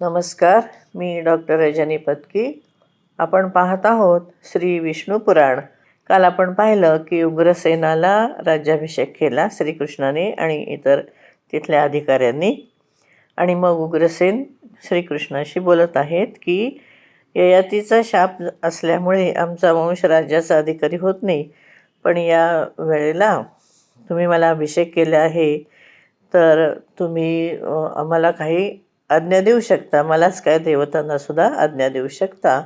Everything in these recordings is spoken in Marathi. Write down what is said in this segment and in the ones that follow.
नमस्कार मी डॉक्टर रजनी पत्की. आपण पाहत आहोत श्री विष्णू पुराण. काल आपण पाहिलं की उग्रसेनाला राज्याभिषेक केला श्रीकृष्णाने आणि इतर तिथल्या अधिकाऱ्यांनी. आणि मग उग्रसेन श्रीकृष्णाशी बोलत आहेत की ययातीचा शाप असल्यामुळे आमचा वंश राज्याचा अधिकारी होत नाही. पण या वेळेला तुम्ही मला अभिषेक केला आहे तर तुम्ही आम्हाला काही आज्ञा देऊ शकता. मलाच काय देवतांनासुद्धा आज्ञा देऊ शकता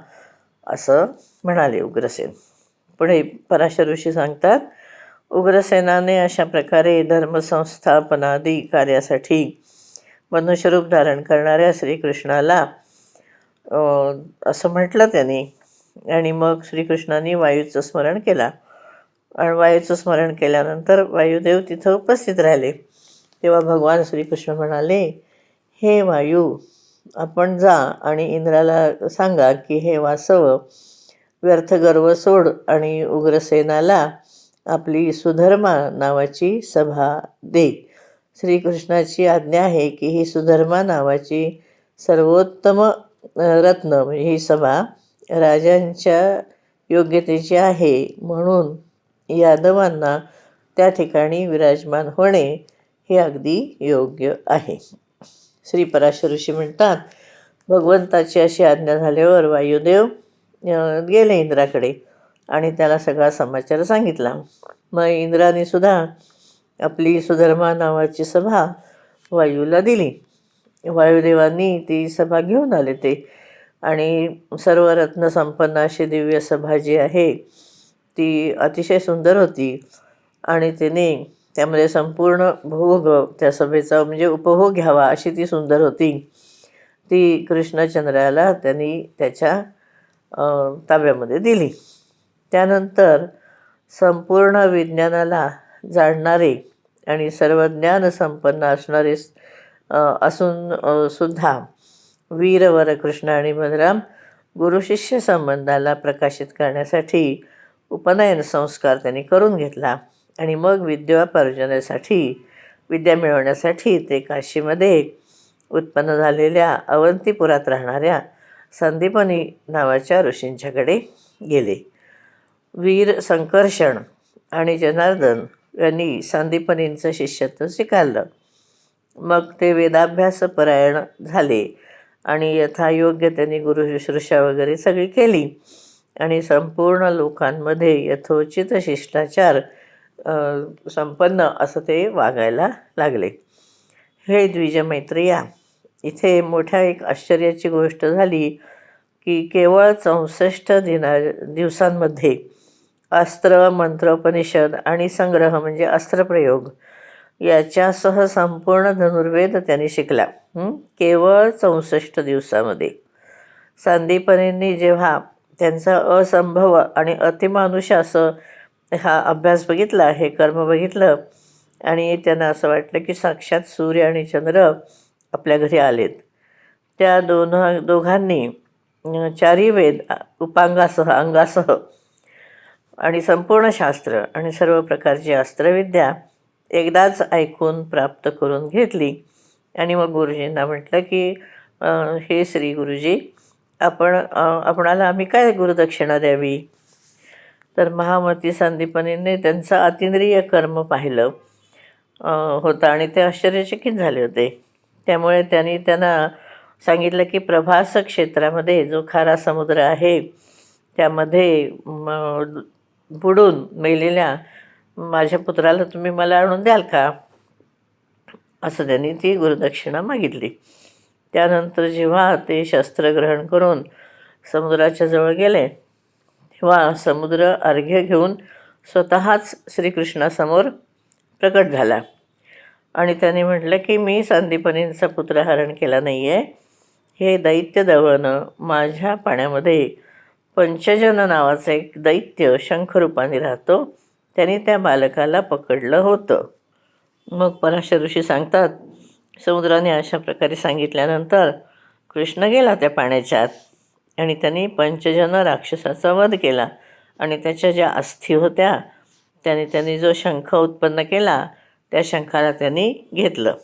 असं म्हणाले उग्रसेन. पुढे पराशर ऋषी सांगतात उग्रसेनाने अशा प्रकारे धर्मसंस्थापनादी कार्यासाठी मनुष्यरूप धारण करणाऱ्या श्रीकृष्णाला असं म्हटलं त्यांनी. आणि मग श्रीकृष्णाने वायूचं स्मरण केला. आणि वायूचं स्मरण केल्यानंतर वायुदेव तिथं उपस्थित राहिले. तेव्हा भगवान श्रीकृष्ण म्हणाले हे वायू आपण जा आणि इंद्राला सांगा की हे वासव व्यर्थ गर्व सोड आणि उग्रसेनाला आपली सुधर्मा नावाची सभा दे. श्रीकृष्णाची आज्ञा आहे की ही सुधर्मा नावाची सर्वोत्तम रत्न म्हणजे ही सभा राजांच्या योग्यतेची आहे. म्हणून यादवांना त्या ठिकाणी विराजमान होणे हे अगदी योग्य आहे. श्री पराशर ऋषी म्हणतात भगवंताची अशी आज्ञा झाल्यावर वायुदेव गेले इंद्राकडे आणि त्याला सगळा समाचार सांगितला. मग इंद्राने सुद्धा आपली सुधर्मा नावाची सभा वायूला दिली. वायुदेवांनी ती सभा घेऊन आले ते. आणि सर्व रत्नसंपन्न अशी दिव्य सभा जी आहे ती अतिशय सुंदर होती. आणि त्याने त्यामध्ये संपूर्ण भोग त्या सभेचा म्हणजे उपभोग घ्यावा अशी ती सुंदर होती. ती कृष्णचंद्राला त्यांनी त्याच्या ताब्यामध्ये दिली. त्यानंतर संपूर्ण विज्ञानाला जाणणारे आणि सर्व ज्ञान संपन्न असणारे असून सुद्धा वीरवर कृष्ण आणि बलराम गुरुशिष्य संबंधाला प्रकाशित करण्यासाठी उपनयन संस्कार त्यांनी करून घेतला. आणि मग विद्यापार्जनासाठी विद्या मिळवण्यासाठी ते काशीमध्ये उत्पन्न झालेल्या अवंतीपुरात राहणाऱ्या संदीपनी नावाच्या ऋषींच्याकडे गेले. वीर संकर्षण आणि जनार्दन यांनी संदीपनींचं शिष्यत्व स्वीकारलं. मग ते वेदाभ्यासपरायण झाले आणि यथायोग्य त्यांनी गुरुशुश्रूषा वगैरे सगळी केली आणि संपूर्ण लोकांमध्ये यथोचित शिष्टाचार संपन्न असं ते वागायला लागले. हे द्विजमैत्रिया इथे मोठ्या एक आश्चर्याची गोष्ट झाली की केवळ चौसष्ट दिना दिवसांमध्ये अस्त्र मंत्रोपनिषद आणि संग्रह म्हणजे अस्त्रप्रयोग याच्यासह संपूर्ण धनुर्वेद त्यांनी शिकला. केवळ चौसष्ट दिवसामध्ये. सांदीपनींनी जेव्हा त्यांचा असंभव आणि अतिमानुष असं हा अभ्यास बघितला हे कर्म बघितलं आणि त्यांना असं वाटलं की साक्षात सूर्य आणि चंद्र आपल्या घरी आलेत. त्या दोन दोघांनी चारी वेद उपांगासह अंगासह आणि संपूर्ण शास्त्र आणि सर्व प्रकारची अस्त्रविद्या एकदाच ऐकून प्राप्त करून घेतली. आणि मग गुरुजींना म्हटलं की हे श्री गुरुजी आपण आपणाला आम्ही काय गुरुदक्षिणा द्यावी? तर महामती संदीपनींनी त्यांचं अतिंद्रिय कर्म पाहिलं होतं आणि ते आश्चर्यचकित झाले होते. त्यामुळे त्यांनी त्यांना सांगितलं की प्रभास क्षेत्रामध्ये जो खारा समुद्र आहे त्यामध्ये बुडून मेलेल्या माझ्या पुत्राला तुम्ही मला आणून द्याल का? असं त्यांनी ती गुरुदक्षिणा मागितली. त्यानंतर जेव्हा ते शस्त्र ग्रहण करून समुद्राच्या जवळ गेले किंवा समुद्र अर्घ्य घेऊन स्वतःच श्रीकृष्णासमोर प्रकट झाला. आणि त्याने म्हटलं की मी संदीपनींचा पुत्र हरण केला नाही आहे हे दैत्य दवळणं माझ्या पाण्यामध्ये पंचजन नावाचं एक दैत्य शंखरूपाने राहतो. त्याने त्या बालकाला पकडलं होतं. मग पराशर ऋषी सांगतात समुद्राने अशा प्रकारे सांगितल्यानंतर कृष्ण गेला त्या पाण्याच्या आत. आणि त्यांनी पंचजन राक्षसाचा वध केला. आणि त्याच्या ज्या अस्थी होत्या त्याने त्यांनी जो शंख उत्पन्न केला त्या शंखाला त्यांनी घेतलं.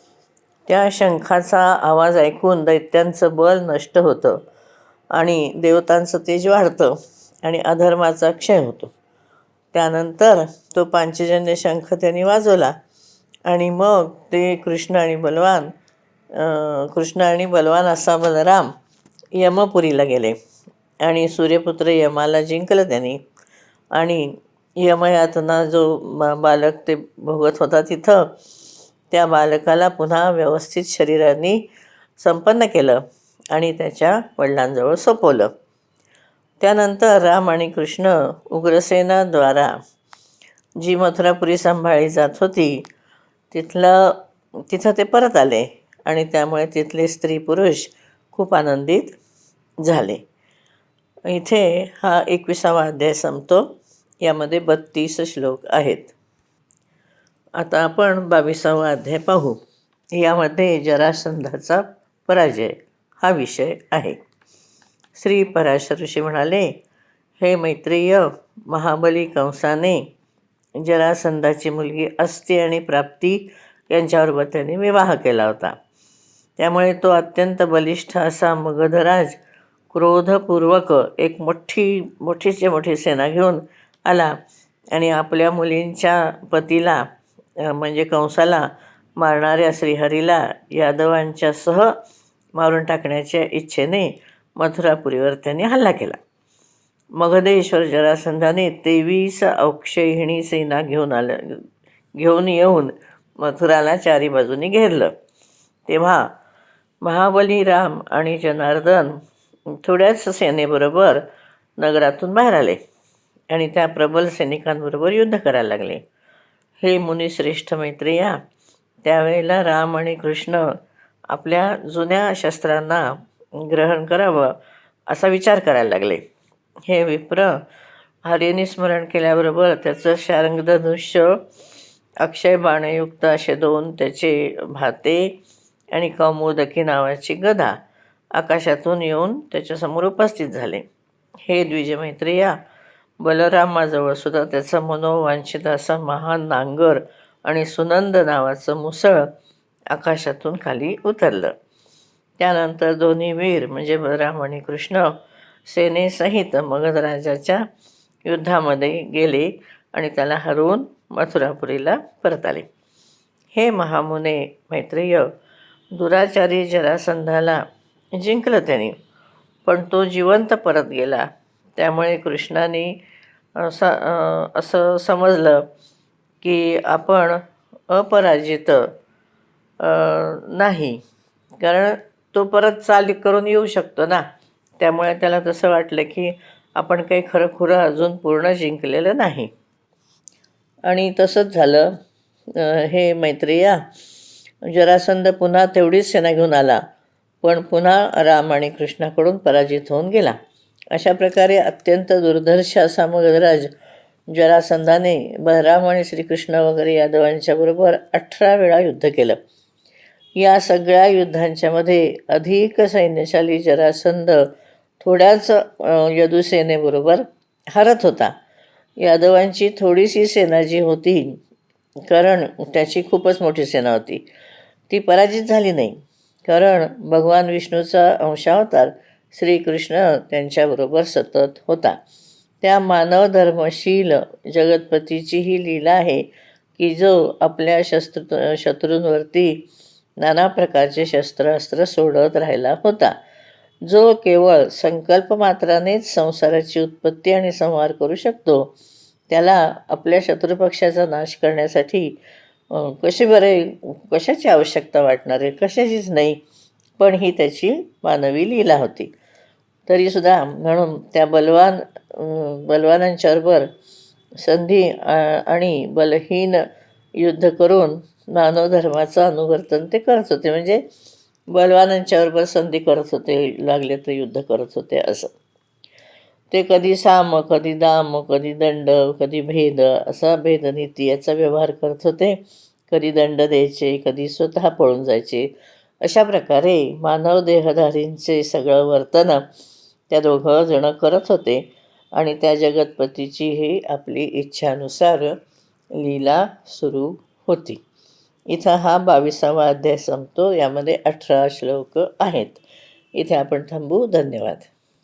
त्या शंखाचा आवाज ऐकून दैत्यांचं बल नष्ट होतं आणि देवतांचं तेज वाढतं आणि अधर्माचा क्षय होतो. त्यानंतर तो पांचजन्य शंख त्यांनी वाजवला आणि मग ते कृष्ण आणि बलवान कृष्ण आणि बलवान असा बलराम यमपुरीला गेले. आणि सूर्यपुत्र यमाला जिंकलं त्यांनी. आणि यमयातना जो बालक ते भोगत होता तिथं त्या बालकाला पुन्हा व्यवस्थित शरीराने संपन्न केलं आणि त्याच्या वडिलांजवळ सोपवलं. त्यानंतर राम आणि कृष्ण उग्रसेनाद्वारा जी मथुरापुरी सांभाळली जात होती. तिथलं तिथं ते परत आले आणि त्यामुळे तिथले स्त्री पुरुष खूप आनंदित झाले. इथे हा एकविसावा अध्याय संपतो. यामध्ये बत्तीस श्लोक आहेत. आता आपण बावीसावा अध्याय पाहू. यामध्ये जरासंधाचा पराजय हा विषय आहे. श्री पराशर ऋषी म्हणाले हे मैत्रेय महाबली कंसाने जरासंधाची मुलगी अस्ती आणि प्राप्ती यांच्याबरोबर त्यांनी विवाह केला होता. त्यामुळे तो अत्यंत बलिष्ठ असा मगधराज क्रोधपूर्वक एक मोठी मोठीची मोठी सेना घेऊन आला आणि आपल्या मुलींच्या पतीला म्हणजे कंसाला मारणाऱ्या श्रीहरीला यादवांच्या सह मारून टाकण्याच्या इच्छेने मथुरापुरीवर त्यांनी हल्ला केला. मगधेश्वर जरासंधाने तेवीस अक्षयहिणी सेना घेऊन आलं घेऊन येऊन मथुराला चारी बाजूनी घेरलं. तेव्हा महाबली राम आणि जनार्दन थोड्याच सेनेबरोबर नगरातून बाहेर आले आणि त्या प्रबल सैनिकांबरोबर युद्ध करायला लागले. हे मुनिश्रेष्ठ मैत्रिया त्यावेळेला राम आणि कृष्ण आपल्या जुन्या शस्त्रांना ग्रहण करावं असा विचार करायला लागले. हे विप्र हरिने स्मरण केल्याबरोबर त्याचं शारंगधनुष्य अक्षय बाणयुक्त असे दोन त्याचे भाते आणि कौमुदकी नावाची गदा आकाशातून येऊन त्याच्यासमोर उपस्थित झाले. हे द्विजमैत्रिया बलरामाजवळ सुद्धा त्याचा मनोवांछित असा महान नांगर आणि सुनंद नावाचं मुसळ आकाशातून खाली उतरलं. त्यानंतर दोन्ही वीर म्हणजे बलराम आणि कृष्ण सेनेसहित मगधराजाच्या युद्धामध्ये गेले आणि त्याला हरवून मथुरापुरीला परत आले हे महामुने मैत्रेय दुराचारी जरासंधाला जिंकलं त्याने. पण तो जिवंत परत गेला. त्यामुळे कृष्णाने असं असं समजलं की आपण अपराजित नाही. कारण तो परत चाल करून येऊ शकतो ना. त्यामुळे त्याला तसं वाटलं की आपण काही खरं खुरं अजून पूर्ण जिंकलेलं नाही. आणि तसंच झालं हे मैत्रिया जरासंध पुन्हा तेवढीच सेना घेऊन आला. पण पुन्हा राम आणि कृष्णाकडून पराजित होऊन गेला. अशा प्रकारे अत्यंत दुर्धर्ष असा मगधराज जरासंधाने बलराम आणि श्रीकृष्ण वगैरे यादवांच्याबरोबर अठरा वेळा युद्ध केलं. या सगळ्या युद्धांच्यामध्ये अधिक सैन्यशाली जरासंध थोड्याच यदुसेनेबरोबर हरत होता. यादवांची थोडीशी सेना जी होती कारण त्याची खूपच मोठी सेना होती. ती पराजित झाली नाही. कारण भगवान विष्णूचा अंशावतार श्रीकृष्ण त्यांच्याबरोबर सतत होता. त्या मानवधर्मशील जगतपतीची ही लीला आहे की जो आपल्या शस्त्र शत्रूंवरती नाना प्रकारचे शस्त्रास्त्र सोडत राहिला होता. जो केवळ संकल्प मात्रानेच संसाराची उत्पत्ती आणि संहार करू शकतो त्याला आपल्या शत्रुपक्षाचा नाश करण्यासाठी कसे बरे कशाची आवश्यकता वाटणार आहे? कशाचीच नाही. पण ही त्याची मानवी लीला होती. तरीसुद्धा म्हणून त्या बलवान बलवानांच्याबरोबर संधी आणि बलहीन युद्ध करून मानवधर्माचं अनुवर्तन ते करत होते. म्हणजे बलवानांच्याबरोबर संधी करत होते लागले तर युद्ध करत होते असं. ते कधी साम कधी दाम कधी दंड कधी भेद असा भेदनीती याचा व्यवहार करत होते. कधी दंड द्यायचे कधी स्वतः पळून जायचे. अशा प्रकारे मानव देहधारींचे सगळं वर्तन त्या दोघं जणं करत होते. आणि त्या जगतपतीची ही आपली इच्छानुसार लीला सुरू होती. इथं हा बावीसावा अध्याय संपतो. यामध्ये अठरा श्लोक आहेत. इथे आपण थांबू. धन्यवाद.